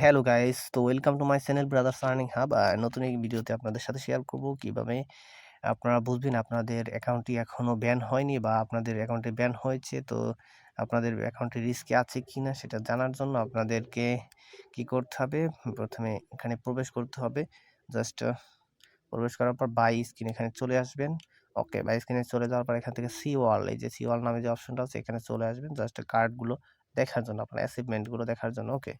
Hello guys, তো welcome to my channel brothers earning hub. নতুন এই ভিডিওতে আপনাদের সাথে শেয়ার করব কীভাবে আপনারা বুঝবেন আপনাদের অ্যাকাউন্টটি এখনও ব্যান হয়নি বা আপনাদের অ্যাকাউন্টে ব্যান হয়েছে। তো আপনাদের অ্যাকাউন্টে রিস্কে আছে কি না সেটা জানার জন্য আপনাদেরকে কি করতে হবে? প্রথমে এখানে প্রবেশ করতে হবে। জাস্ট প্রবেশ করার পর বাই স্ক্রিন এখানে চলে আসবেন। ওকে বাই স্ক্রিনে চলে যাওয়ার পর এখান থেকে সি ওয়াল এই যে সি ওয়াল নামে যে অপশনটা আছে এখানে চলে আসবেন। জাস্ট কার্ডগুলো দেখার জন্য, আপনার অ্যাচিভমেন্টগুলো দেখার জন্য ওকে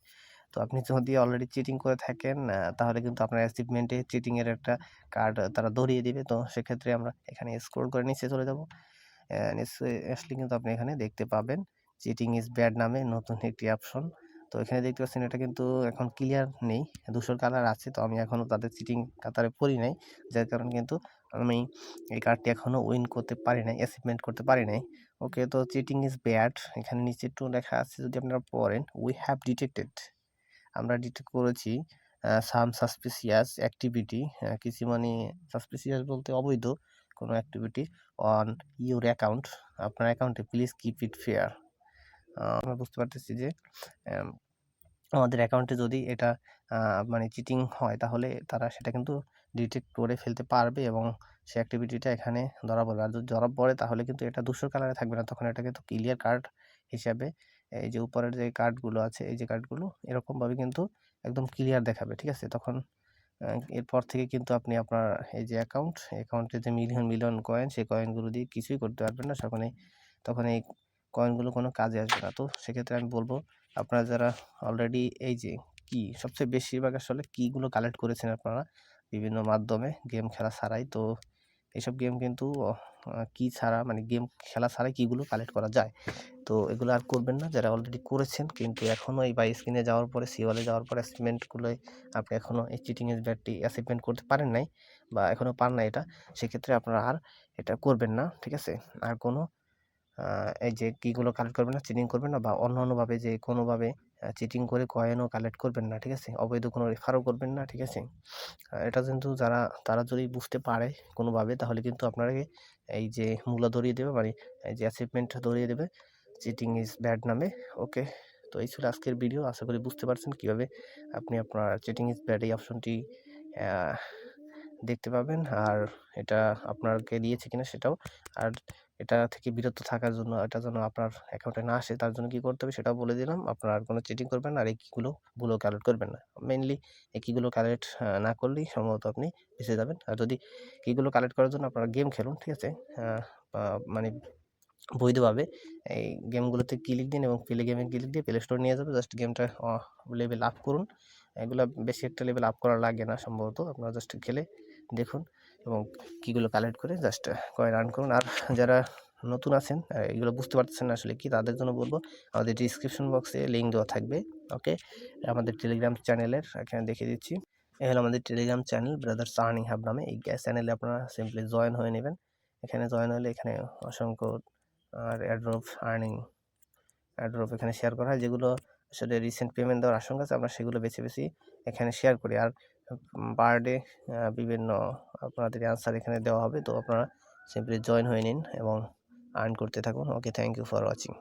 তো আপনি যদি অলরেডি চিটিং করে থাকেন তাহলে কিন্তু আপনার অ্যাচিভমেন্টে চিটিংয়ের একটা কার্ড তারা ধরিয়ে দিবে। তো সেক্ষেত্রে আমরা এখানে স্ক্রোল করে নিচে চলে যাব। নিচে আসলে কিন্তু আপনি এখানে দেখতে পাবেন চিটিং ইজ ব্যাড নামে নতুন একটি অপশন তো এখানে দেখতে পাচ্ছেন এটা কিন্তু এখন ক্লিয়ার নেই, দুশোর কালার আছে। তো আমি এখনও তাদের চিটিং কাতারে পড়ি নাই। যার কারণে কিন্তু আমি এই কার্ডটি এখনও উইন করতে পারি নাই অ্যাচিভমেন্ট করতে পারি নাই। ওকে তো চিটিং ইজ ব্যাড এখানে নিচে একটু লেখা আছে যদি আপনারা পড়েন উই হ্যাভ ডিটেক্টেড আমরা ডিটেক্ট করেছি সাম সাসপিসিয়াস অ্যাক্টিভিটি কিছু মানে সাসপিসিয়াস বলতে অবৈধ কোনো অ্যাক্টিভিটি অন ইউর অ্যাকাউন্ট আপনার অ্যাকাউন্টে প্লিজ কিপ ইট ফেয়ার আমরা বুঝতে পারতেছি যে আমাদের অ্যাকাউন্টে যদি এটা মানে চিটিং হয় তাহলে তারা সেটা কিন্তু ডিটেক্ট করে ফেলতে পারবে এবং সে অ্যাক্টিভিটিটা এখানে ধরা পড়বে। আর যদি ধরা পড়ে তাহলে কিন্তু এটা দুশোর কালারে থাকবে না। তখন এটা কিন্তু ক্লিয়ার কার্ড হিসাবে এই যে উপরের যে কার্ডগুলো আছে, এই যে কার্ডগুলো এরকমভাবে কিন্তু একদম ক্লিয়ার দেখাবে, ঠিক আছে? তখন এরপর থেকে কিন্তু আপনি আপনার এই যে অ্যাকাউন্ট অ্যাকাউন্টে যে মিলিয়ন মিলিয়ন কয়েন সেই কয়েনগুলো দিয়ে কিছুই করতে পারবেন না এই তখন এই কয়েনগুলো কোনো কাজে আসবে না। তো সেক্ষেত্রে আমি বলব, আপনারা যারা অলরেডি এই যে কি, সবচেয়ে বেশিরভাগ আসলে কীগুলো কালেক্ট করেছেন আপনারা? বিভিন্ন মাধ্যমে গেম খেলা ছাড়াই, তো এসব গেম কিন্তু কি ছাড়া মানে গেম খেলা ছাড়া কীগুলো কালেক্ট করা যায়। তো এগুলো আর করবেন না, যারা অলরেডি করেছেন, কিন্তু এখনও এই বাই স্ক্রিনে যাওয়ার পরে সিওয়ালে যাওয়ার পরে অ্যাসিভমেন্টগুলোয় আপনি এখনও এই চিটিংয়ের ব্যাটটি অ্যাসিভমেন্ট করতে পারেন নাই, বা এখনও পান না এটা, সেক্ষেত্রে আপনারা আর এটা করবেন না, ঠিক আছে? আর কোনো এই যে কীগুলো কালেক্ট করবেন না চিটিং করবেন না বা অন্য অন্যভাবে যে কোনোভাবে চিটিং করে কয়েনও কালেক্ট করবেন না, ঠিক আছে? অবৈধ কোনো রেফারও করবেন না, ঠিক আছে? এটা কিন্তু যারা, তারা যদি বুঝতে পারে কোনোভাবে, তাহলে কিন্তু আপনাকে এই যে মূলা ধরিয়ে দেবে মানে এই যে অ্যাচিভমেন্ট ধরিয়ে দেবে চিটিং ইজ ব্যাড নামে ওকে তো এই ছিল আজকের ভিডিও আশা করি বুঝতে পারছেন কীভাবে আপনি আপনার চিটিং ইজ ব্যাড এই অপশনটি দেখতে পাবেন, আর এটা আপনাকে দিয়েছে কিনা সেটাও, আর এটা থেকে বিরত থাকার জন্য, এটা যেন আপনার অ্যাকাউন্টে না আসে, তার জন্য কী করতে হবে সেটাও বলে দিলাম। আপনার আর কোনো চিটিং করবেন না, আর এই কীগুলো ভুলো কালেক্ট করবেন না। মেনলি এই কীগুলো কালেক্ট না করলেই সম্ভবত আপনি বেঁচে যাবেন। আর যদি কীগুলো কালেক্ট করার জন্য আপনারা গেম খেলুন, ঠিক আছে? মানে বৈধভাবে এই গেমগুলোতে ক্লিক দিন এবং প্লে গেমে ক্লিক দিয়ে প্লে স্টোর নিয়ে যাবে জাস্ট গেমটা লেভেল আপ করুন। এগুলো বেশি একটা লেভেল আপ করা লাগে না সম্ভবত। আপনারা জাস্ট খেলে দেখুন। এবং কীগুলো কালেক্ট করে জাস্ট কয়েন আর্ন করুন। আর যারা নতুন আছেন এগুলো বুঝতে পারতেছেন আসলে কি, তাদের জন্য বলব, আমাদের ডিসক্রিপশন বক্সে লিঙ্ক দেওয়া থাকবে ওকে আমাদের টেলিগ্রাম চ্যানেলের এখানে দেখিয়ে দিচ্ছি। এ হলো আমাদের Telegram channel brothers earning hub নামে। এই চ্যানেলে আপনারা সিম্পলি জয়েন হয়ে নেবেন। এখানে জয়েন হলে এখানে অসংখ্য, আর অ্যাড্রপ আর্নিং অ্যাড্রপ এখানে শেয়ার করা হয়। যেগুলো আসলে রিসেন্ট পেমেন্ট দেওয়ার আশঙ্কা আছে, আমরা সেগুলো বেছে বেশি এখানে শেয়ার করি। আর পার ডে বিভিন্ন আপনাদের অ্যান্সার এখানে দেওয়া হবে। তো আপনারা সিম্পলি জয়েন হয়ে নিন এবং আর্ন করতে থাকুন। Okay thank you for watching